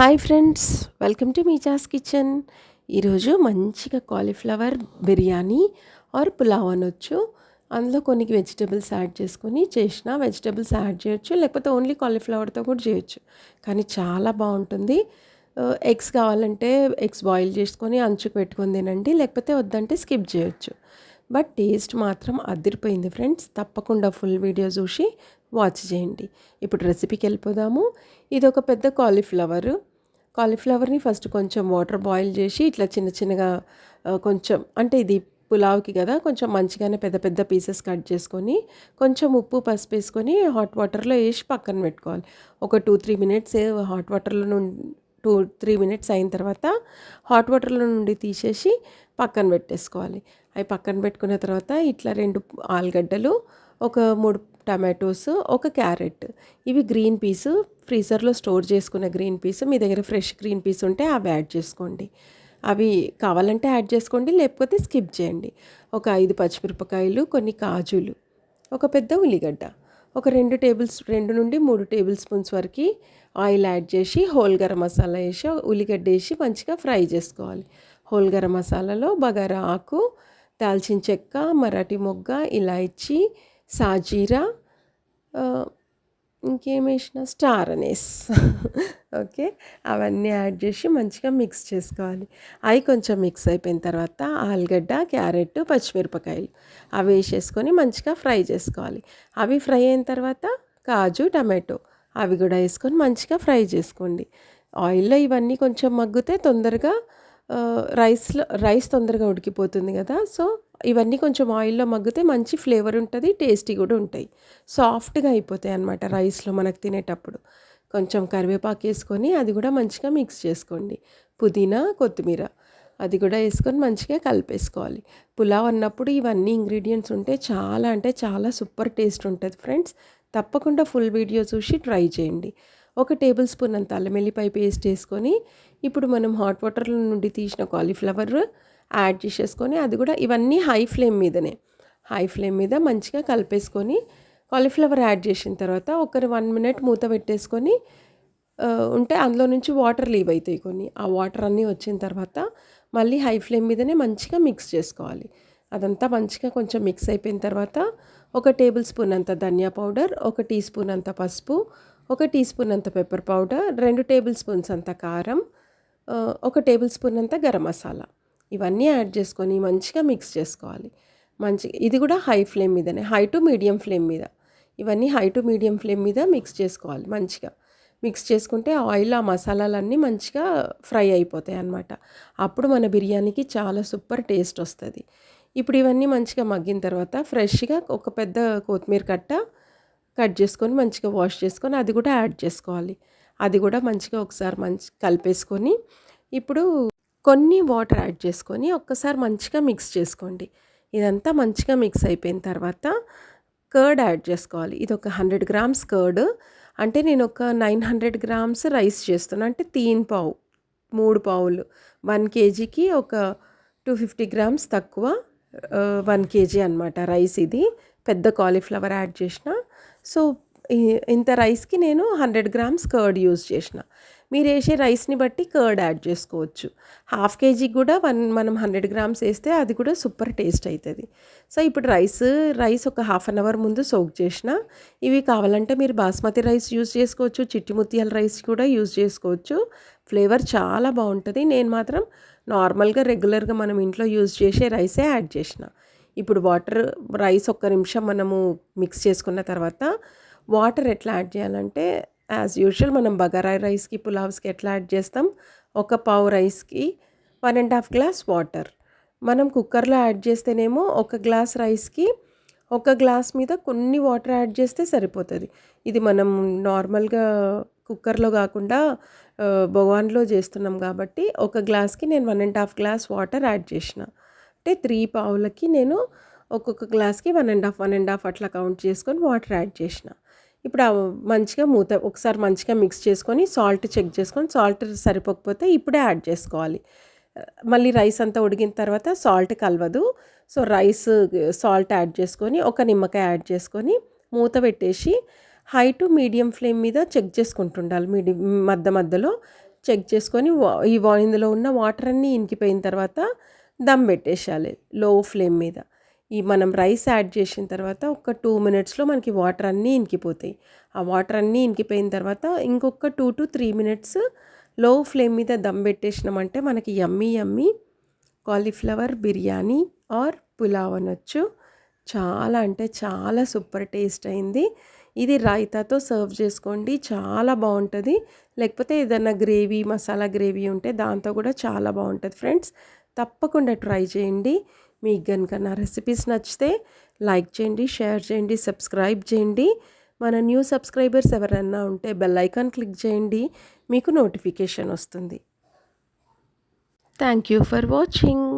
Hi friends welcome to Meechas kitchen. ఈరోజు మంచిగా cauliflower biryani or pulao అనొచ్చు. అందులో కొన్ని వెజిటేబుల్స్ యాడ్ చేసుకొని చేసిన వెజిటేబుల్స్ యాడ్ చేయొచ్చు లేకపోతే ఓన్లీ కాలీఫ్లవర్తో కూడా చేయొచ్చు. కానీ చాలా బాగుంటుంది. ఎగ్స్ కావాలంటే ఎగ్స్ బాయిల్ చేసుకొని అంచుకు పెట్టుకొని తినండి లేకపోతే వద్దంటే స్కిప్ చేయొచ్చు. బట్ టేస్ట్ మాత్రం అదిరిపోయింది ఫ్రెండ్స్. తప్పకుండా ఫుల్ వీడియో చూసి వాచ్ చేయండి. ఇప్పుడు రెసిపీకి వెళ్ళిపోదాము. ఇది ఒక పెద్ద కాలీఫ్లవరు. కాలీఫ్లవర్ని ఫస్ట్ కొంచెం వాటర్ బాయిల్ చేసి ఇట్లా చిన్న చిన్నగా కొంచెం అంటే ఇది పులావ్కి కదా కొంచెం మంచిగానే పెద్ద పెద్ద పీసెస్ కట్ చేసుకొని కొంచెం ఉప్పు పసుపు వేసుకొని హాట్ వాటర్లో వేసి పక్కన పెట్టుకోవాలి. ఒక టూ త్రీ మినిట్స్ హాట్ వాటర్లో నుండి టూ త్రీ మినిట్స్ అయిన తర్వాత హాట్ వాటర్లో నుండి తీసేసి పక్కన పెట్టేసుకోవాలి. అవి పక్కన పెట్టుకున్న తర్వాత ఇట్లా రెండు ఆలుగడ్డలు ఒక మూడు టమాటోస్ ఒక క్యారెట్. ఇవి గ్రీన్ పీస్ ఫ్రీజర్లో స్టోర్ చేసుకున్న గ్రీన్ పీస్ మీ దగ్గర ఫ్రెష్ గ్రీన్ పీస్ ఉంటే అవి యాడ్ చేసుకోండి. అవి కావాలంటే యాడ్ చేసుకోండి లేకపోతే స్కిప్ చేయండి. ఒక ఐదు పచ్చిమిరపకాయలు కొన్ని కాజులు ఒక పెద్ద ఉల్లిగడ్డ ఒక రెండు టేబుల్స్ రెండు నుండి మూడు టేబుల్ స్పూన్స్ వరకు ఆయిల్ యాడ్ చేసి హోల్ గరం మసాలా వేసి ఉల్లిగడ్డ వేసి మంచిగా ఫ్రై చేసుకోవాలి. హోల్ గరం మసాలాలో బగారా ఆకు దాల్చిన చెక్క మరాఠీ మొగ్గ ఇలాయచి సాజీరా ఇంకేం వేసిన స్టార్ అనేస్. ఓకే. అవన్నీ యాడ్ చేసి మంచిగా మిక్స్ చేసుకోవాలి. అవి కొంచెం మిక్స్ అయిపోయిన తర్వాత ఆలుగడ్డ క్యారెట్ పచ్చిమిరపకాయలు అవి వేసేసుకొని మంచిగా ఫ్రై చేసుకోవాలి. అవి ఫ్రై అయిన తర్వాత కాజు టమాటో అవి కూడా వేసుకొని మంచిగా ఫ్రై చేసుకోండి. ఆయిల్లో ఇవన్నీ కొంచెం మగ్గితే తొందరగా రైస్లో రైస్ తొందరగా ఉడికిపోతుంది కదా సో ఇవన్నీ కొంచెం ఆయిల్లో మగ్గితే మంచి ఫ్లేవర్ ఉంటుంది టేస్టీ కూడా ఉంటాయి. సాఫ్ట్గా అయిపోతాయి అన్నమాట రైస్లో మనకు తినేటప్పుడు. కొంచెం కరివేపాకు వేసుకొని అది కూడా మంచిగా మిక్స్ చేసుకోండి. పుదీనా కొత్తిమీర అది కూడా వేసుకొని మంచిగా కలిపేసుకోవాలి. పులావ్ అన్నప్పుడు ఇవన్నీ ఇంగ్రీడియంట్స్ ఉంటే చాలా అంటే చాలా సూపర్ టేస్ట్ ఉంటుంది ఫ్రెండ్స్. తప్పకుండా ఫుల్ వీడియో చూసి ట్రై చేయండి. ఒక టేబుల్ స్పూన్ అంత అల్లం వెల్లిపాయ పేస్ట్ వేసుకొని ఇప్పుడు మనం హాట్ వాటర్ నుండి తీసిన కాలీఫ్లవర్ యాడ్ చేసేసుకొని అది కూడా ఇవన్నీ హై ఫ్లేమ్ మీదనే. హై ఫ్లేమ్ మీద మంచిగా కలిపేసుకొని కాలీఫ్లవర్ యాడ్ చేసిన తర్వాత ఒకరి వన్ మినిట్ మూత పెట్టేసుకొని ఉంటే అందులో నుంచి వాటర్ లీవ్ అవుతాయి కొన్ని. ఆ వాటర్ అన్నీ వచ్చిన తర్వాత మళ్ళీ హై ఫ్లేమ్ మీదనే మంచిగా మిక్స్ చేసుకోవాలి. అదంతా మంచిగా కొంచెం మిక్స్ అయిపోయిన తర్వాత ఒక టేబుల్ స్పూన్ అంత ధనియా పౌడర్ ఒక టీ స్పూన్ అంత పసుపు ఒక టీ స్పూన్ అంత పెప్పర్ పౌడర్ రెండు టేబుల్ స్పూన్స్ అంత కారం ఒక టేబుల్ స్పూన్ అంత గరం మసాలా. ఇవన్నీ యాడ్ చేసుకొని మంచిగా మిక్స్ చేసుకోవాలి. మంచిగా ఇది కూడా హై ఫ్లేమ్ మీదనే హై టు మీడియం ఫ్లేమ్ మీద. ఇవన్నీ హై టు మీడియం ఫ్లేమ్ మీద మిక్స్ చేసుకోవాలి మంచిగా. మిక్స్ చేసుకుంటే ఆయిల్ ఆ మసాలాలన్నీ మంచిగా ఫ్రై అయిపోతాయి అన్నమాట. అప్పుడు మన బిర్యానీకి చాలా సూపర్ టేస్ట్ వస్తుంది. ఇప్పుడు ఇవన్నీ మంచిగా మగ్గిన తర్వాత ఫ్రెష్గా ఒక పెద్ద కొత్తిమీర కట్ట కట్ చేసుకొని మంచిగా వాష్ చేసుకొని అది కూడా యాడ్ చేసుకోవాలి. అది కూడా మంచిగా ఒకసారి మంచి కలిపేసుకొని ఇప్పుడు కొన్ని వాటర్ యాడ్ చేసుకొని ఒక్కసారి మంచిగా మిక్స్ చేసుకోండి. ఇదంతా మంచిగా మిక్స్ అయిపోయిన తర్వాత కర్డ్ యాడ్ చేసుకోవాలి. ఇది ఒక హండ్రెడ్ గ్రామ్స్ కర్డ్. అంటే నేను ఒక నైన్ హండ్రెడ్ గ్రామ్స్ రైస్ చేస్తున్నాను అంటే తీన్ పావు మూడు పావులు. వన్ కేజీకి ఒక టూ ఫిఫ్టీ గ్రామ్స్ తక్కువ వన్ కేజీ అనమాట రైస్ ఇది. పెద్ద కాలీఫ్లవర్ యాడ్ చేసిన. సో ఇంత రైస్కి నేను హండ్రెడ్ గ్రామ్స్ కర్డ్ యూజ్ చేసిన. మీరు వేసే రైస్ని బట్టి కర్డ్ యాడ్ చేసుకోవచ్చు. హాఫ్ కేజీకి కూడా వన్ మనం హండ్రెడ్ గ్రామ్స్ వేస్తే అది కూడా సూపర్ టేస్ట్ అవుతుంది సో ఇప్పుడు రైస్ రైస్ ఒక హాఫ్ అన్ అవర్ ముందు సోక్ చేసిన. ఇవి కావాలంటే మీరు బాస్మతి రైస్ యూజ్ చేసుకోవచ్చు చిట్టి ముత్యాల రైస్ కూడా యూజ్ చేసుకోవచ్చు. ఫ్లేవర్ చాలా బాగుంటుంది. నేను మాత్రం నార్మల్గా రెగ్యులర్గా మనం ఇంట్లో యూజ్ చేసే రైసే యాడ్ చేసిన. ఇప్పుడు వాటర్ రైస్ ఒక్క నిమిషం మనము మిక్స్ చేసుకున్న తర్వాత వాటర్ ఎట్లా యాడ్ చేయాలంటే యాజ్ యూజువల్ మనం బగారా రైస్కి పులావ్స్కి ఎట్లా యాడ్ చేస్తాం? ఒక పావు రైస్కి one and half glass water. మనం కుక్కర్లో యాడ్ చేస్తేనేమో ఒక గ్లాస్ రైస్కి ఒక గ్లాస్ మీద కొన్ని వాటర్ యాడ్ చేస్తే సరిపోతుంది. ఇది మనం నార్మల్గా కుక్కర్లో కాకుండా భగవాన్లో చేస్తున్నాం కాబట్టి ఒక గ్లాస్కి నేను one and half glass water add చేసిన. అంటే త్రీ పావులకి నేను ఒక్కొక్క గ్లాస్కి one and half one and half అట్లా కౌంట్ చేసుకొని వాటర్ యాడ్ చేసిన. ఇప్పుడు మంచిగా మూత ఒకసారి మంచిగా మిక్స్ చేసుకొని సాల్ట్ చెక్ చేసుకొని సాల్ట్ సరిపోకపోతే ఇప్పుడే యాడ్ చేసుకోవాలి. మళ్ళీ రైస్ అంతా ఉడికిన తర్వాత సాల్ట్ కలవదు. సో రైస్ సాల్ట్ యాడ్ చేసుకొని ఒక నిమ్మకాయ యాడ్ చేసుకొని మూత పెట్టేసి హై టు మీడియం ఫ్లేమ్ మీద చెక్ చేసుకుంటుండాలి. మీడియం మధ్య మధ్యలో చెక్ చేసుకొని వా- ఈ వా ఇందులో ఉన్న వాటర్ అన్నీ ఇంకిపోయిన తర్వాత దమ్ పెట్టేసేయాలి లో ఫ్లేమ్ మీద. ఈ మనం రైస్ యాడ్ చేసిన తర్వాత ఒక టూ మినిట్స్లో మనకి వాటర్ అన్నీ ఇంకిపోతాయి ఆ వాటర్ అన్నీ ఇంకిపోయిన తర్వాత ఇంకొక టూ టు త్రీ మినిట్స్లో ఫ్లేమ్ మీద దమ్ పెట్టేసినామంటే మనకి yummy yummy cauliflower biryani or pulao అనొచ్చు. చాలా అంటే చాలా సూపర్ టేస్ట్ అయింది. ఇది రాయితాతో సర్వ్ చేసుకోండి. చాలా బాగుంటుంది. లేకపోతే ఏదైనా గ్రేవీ మసాలా గ్రేవీ ఉంటే దాంతో కూడా చాలా బాగుంటుంది ఫ్రెండ్స్. తప్పకుండా ట్రై చేయండి. మీకు కనుక నా రెసిపీస్ నచ్చితే లైక్ చేయండి షేర్ చేయండి సబ్స్క్రైబ్ చేయండి. మన న్యూ సబ్స్క్రైబర్స్ ఎవరైనా ఉంటే బెల్ ఐకాన్ క్లిక్ చేయండి. మీకు నోటిఫికేషన్ వస్తుంది. Thank you for watching